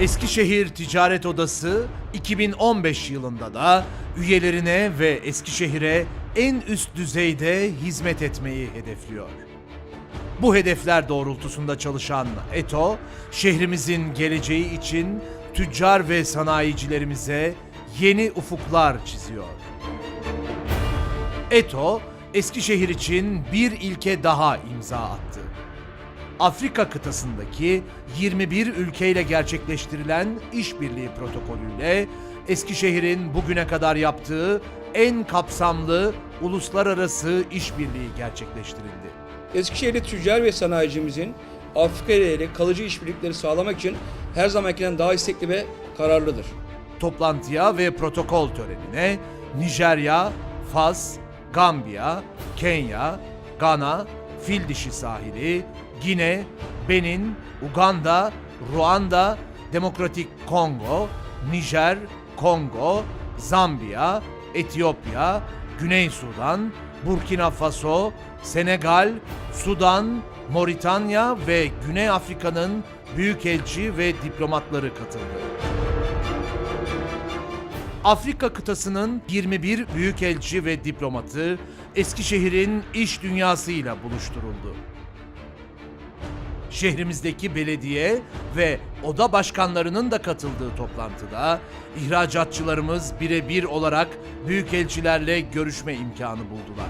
Eskişehir Ticaret Odası 2015 yılında da üyelerine ve Eskişehir'e en üst düzeyde hizmet etmeyi hedefliyor. Bu hedefler doğrultusunda çalışan ETO, şehrimizin geleceği için tüccar ve sanayicilerimize yeni ufuklar çiziyor. ETO, Eskişehir için bir ilke daha imza attı. Afrika kıtasındaki 21 ülkeyle gerçekleştirilen işbirliği protokolüyle Eskişehir'in bugüne kadar yaptığı en kapsamlı uluslararası işbirliği gerçekleştirildi. Eskişehir'li tüccar ve sanayicimizin Afrika ile kalıcı işbirlikleri sağlamak için her zamankinden daha istekli ve kararlıdır. Toplantıya ve protokol törenine Nijerya, Fas, Gambiya, Kenya, Gana, Fildişi sahili, Gine, Benin, Uganda, Ruanda, Demokratik Kongo, Nijer, Kongo, Zambiya, Etiyopya, Güney Sudan, Burkina Faso, Senegal, Sudan, Moritanya ve Güney Afrika'nın büyükelçi ve diplomatları katıldı. Afrika kıtasının 21 büyükelçi ve diplomatı Eskişehir'in iş dünyasıyla buluşturuldu. Şehrimizdeki belediye ve oda başkanlarının da katıldığı toplantıda ihracatçılarımız birebir olarak büyükelçilerle görüşme imkanı buldular.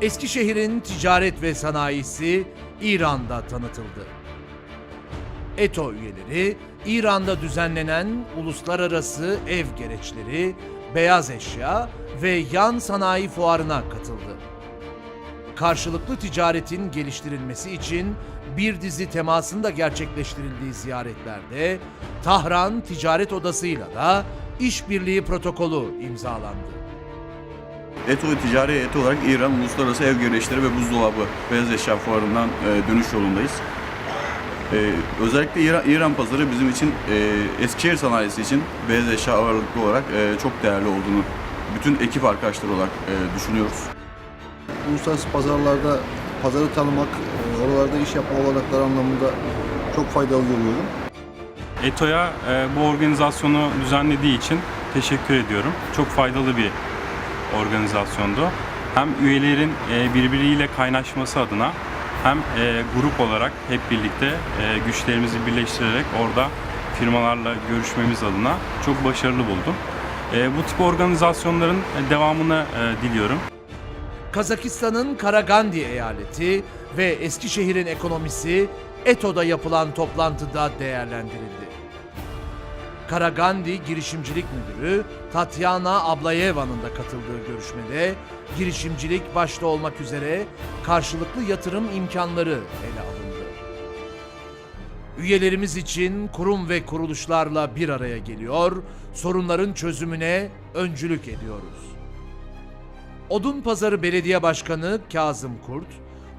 Eskişehir'in ticaret ve sanayisi İran'da tanıtıldı. ETO üyeleri İran'da düzenlenen uluslararası ev gereçleri, beyaz eşya ve yan sanayi fuarına katıldı. Karşılıklı ticaretin geliştirilmesi için bir dizi temasın da gerçekleştirildiği ziyaretlerde Tahran Ticaret Odası'yla da işbirliği protokolü imzalandı. ETO ticari ETO olarak İran Uluslararası Ev Gereçleri ve Buzdolabı Beyaz Eşya Fuarı'ndan e, dönüş yolundayız. E, özellikle İran, İran pazarı bizim için e, Eskişehir sanayisi için beyaz eşya ağırlıklı olarak e, çok değerli olduğunu bütün ekip arkadaşları olarak e, düşünüyoruz. uluslararası pazarlarda pazarı tanımak, e, oralarda iş yapma olanakları anlamında çok faydalı görüyorum. ETO'ya e, bu organizasyonu düzenlediği için teşekkür ediyorum. Çok faydalı bir organizasyondu. Hem üyelerin e, birbiriyle kaynaşması adına hem e, grup olarak hep birlikte e, güçlerimizi birleştirerek orada firmalarla görüşmemiz adına çok başarılı buldum. E, bu tip organizasyonların devamını e, diliyorum. Kazakistan'ın Karagandi eyaleti ve Eskişehir'in ekonomisi ETO'da yapılan toplantıda değerlendirildi. Karagandi Girişimcilik Müdürü Tatyana Ablayeva'nın da katıldığı görüşmede girişimcilik başta olmak üzere karşılıklı yatırım imkanları ele alındı. Üyelerimiz için kurum ve kuruluşlarla bir araya geliyor, sorunların çözümüne öncülük ediyoruz. Odun Pazarı Belediye Başkanı Kazım Kurt,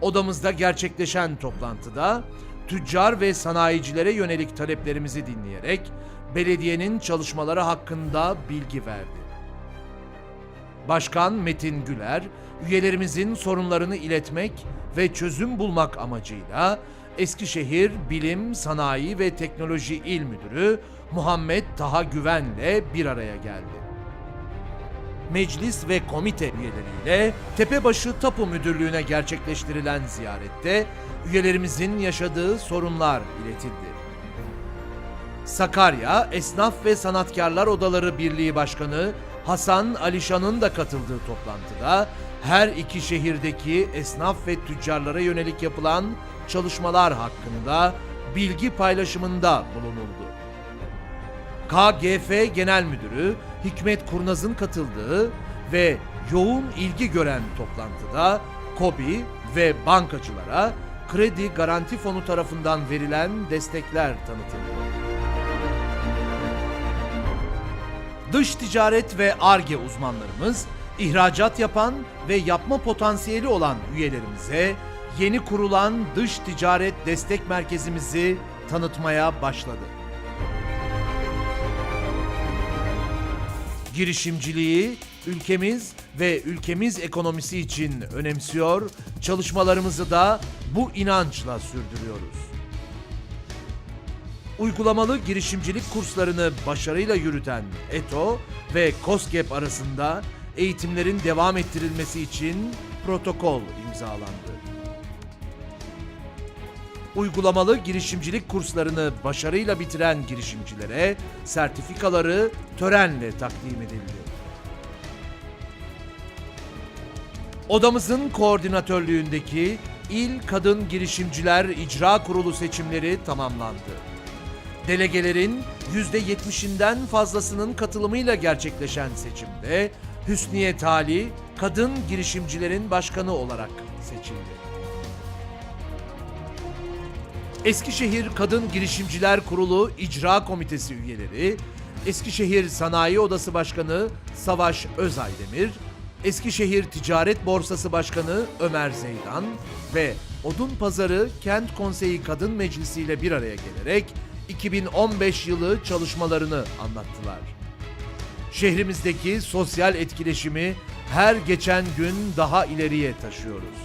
odamızda gerçekleşen toplantıda tüccar ve sanayicilere yönelik taleplerimizi dinleyerek belediyenin çalışmaları hakkında bilgi verdi. Başkan Metin Güler, üyelerimizin sorunlarını iletmek ve çözüm bulmak amacıyla Eskişehir Bilim, Sanayi ve Teknoloji İl Müdürü Muhammed Taha Güven'le bir araya geldi meclis ve komite üyeleriyle Tepebaşı Tapu Müdürlüğü'ne gerçekleştirilen ziyarette üyelerimizin yaşadığı sorunlar iletildi. Sakarya Esnaf ve Sanatkarlar Odaları Birliği Başkanı Hasan Alişan'ın da katıldığı toplantıda her iki şehirdeki esnaf ve tüccarlara yönelik yapılan çalışmalar hakkında bilgi paylaşımında bulunuldu. KGF Genel Müdürü Hikmet Kurnaz'ın katıldığı ve yoğun ilgi gören toplantıda KOBİ ve bankacılara kredi garanti fonu tarafından verilen destekler tanıtıldı. Dış ticaret ve ARGE uzmanlarımız ihracat yapan ve yapma potansiyeli olan üyelerimize yeni kurulan dış ticaret destek merkezimizi tanıtmaya başladı. girişimciliği ülkemiz ve ülkemiz ekonomisi için önemsiyor, çalışmalarımızı da bu inançla sürdürüyoruz. Uygulamalı girişimcilik kurslarını başarıyla yürüten ETO ve COSGAP arasında eğitimlerin devam ettirilmesi için protokol imzalandı. Uygulamalı girişimcilik kurslarını başarıyla bitiren girişimcilere sertifikaları törenle takdim edildi. Odamızın koordinatörlüğündeki İl Kadın Girişimciler İcra Kurulu seçimleri tamamlandı. Delegelerin %70'inden fazlasının katılımıyla gerçekleşen seçimde Hüsniye Tali kadın girişimcilerin başkanı olarak seçildi. Eskişehir Kadın Girişimciler Kurulu İcra Komitesi üyeleri, Eskişehir Sanayi Odası Başkanı Savaş Özaydemir, Eskişehir Ticaret Borsası Başkanı Ömer Zeydan ve Odun Pazarı Kent Konseyi Kadın Meclisi ile bir araya gelerek 2015 yılı çalışmalarını anlattılar. Şehrimizdeki sosyal etkileşimi her geçen gün daha ileriye taşıyoruz.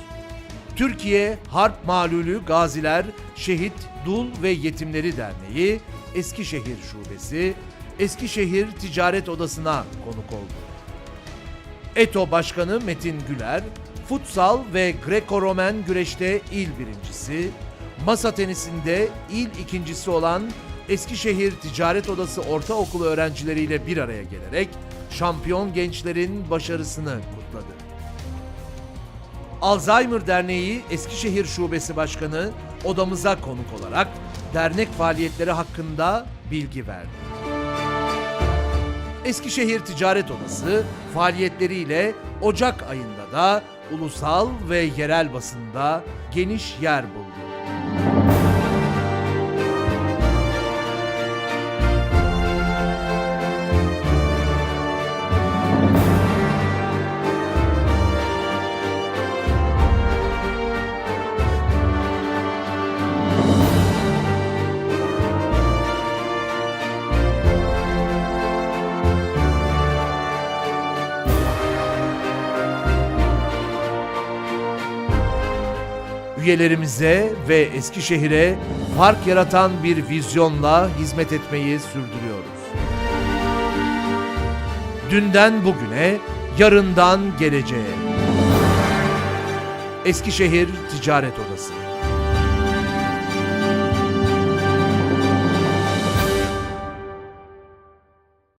Türkiye Harp Malulü Gaziler, Şehit, Dul ve Yetimleri Derneği, Eskişehir Şubesi, Eskişehir Ticaret Odası'na konuk oldu. ETO Başkanı Metin Güler, futsal ve Greko-Romen güreşte il birincisi, masa tenisinde il ikincisi olan Eskişehir Ticaret Odası Ortaokulu öğrencileriyle bir araya gelerek şampiyon gençlerin başarısını kutladı. Alzheimer Derneği Eskişehir Şubesi Başkanı odamıza konuk olarak dernek faaliyetleri hakkında bilgi verdi. Eskişehir Ticaret Odası faaliyetleriyle Ocak ayında da ulusal ve yerel basında geniş yer buldu. Üyelerimize ve Eskişehir'e fark yaratan bir vizyonla hizmet etmeyi sürdürüyoruz. Dünden bugüne, yarından geleceğe. Eskişehir Ticaret Odası